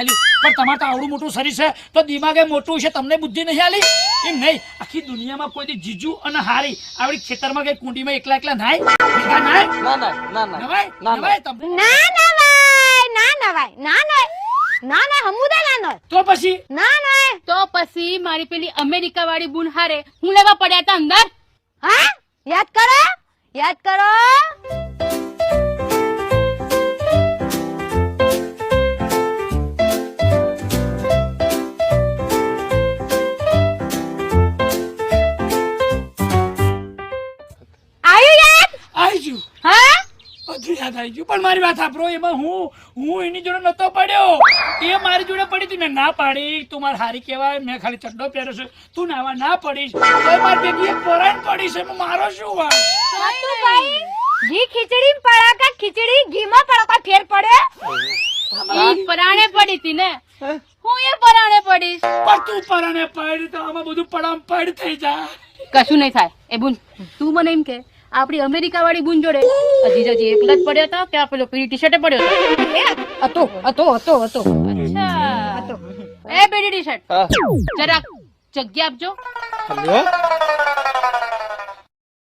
આલ્યું. પણ તમારે તો આવડું મોટું શરીર છે તો દિમાગે મોટું છે તમને બુદ્ધિ નહીં આલી? એમ નહીં. આખી દુનિયામાં કોઈ જીજુ અને હારી. આવડી ખેતરમાં કે કુંડીમાં એકલા એકલા નાય? ના ના ના ના. નવાય? ના, નવાય. તમને? ના નવાય ના નવાય ના નવાય. ના ના હમુદા ના નવાય. તો પછી? ના નવાય. તો પછી મારી પેલી અમેરિકા વાળી બુન હારે હું લેવા પડ્યા હતા અંદર? હા? યાદ કરો? યાદ કરો? ગયું હા? બધું યાદ આવી ગયું. પણ મારી વાત સાંભળો એમાં હું હું એની જોડે નતો પડ્યો. એ મારી જોડે પડી હતી. મેં ના પાડી. તું મારે હારી કહેવાય. મેં ખાલી ચડ્ડો પહેર્યો છે. તું નાવા ના પડીશ. તો મારી બેબી એક પરાણ પડી છે. મારો શું વાત ઘી ખીચડી પડાકા ખીચડી ઘીમાં પડાકા ફેર પડે? પરાણે પડી હતી ને? હું? એ પરાણે પડીશ? પણ તું પરાણે પડી તો આમાં બધું પડામ પડ થઈ જાય. કશું નહીં થાય. એ બુન તું મને એમ કે આપણી અમેરિકા વાળી બુન જોડે. હજી એકલા જ પડ્યો હતો કે આ પેલો પીળી ટી શર્ટે પડ્યો હતો? હતો હતો હતો હતો. અચ્છા. એ પીળી ટી શર્ટ જરાક જગ્યા આપજો.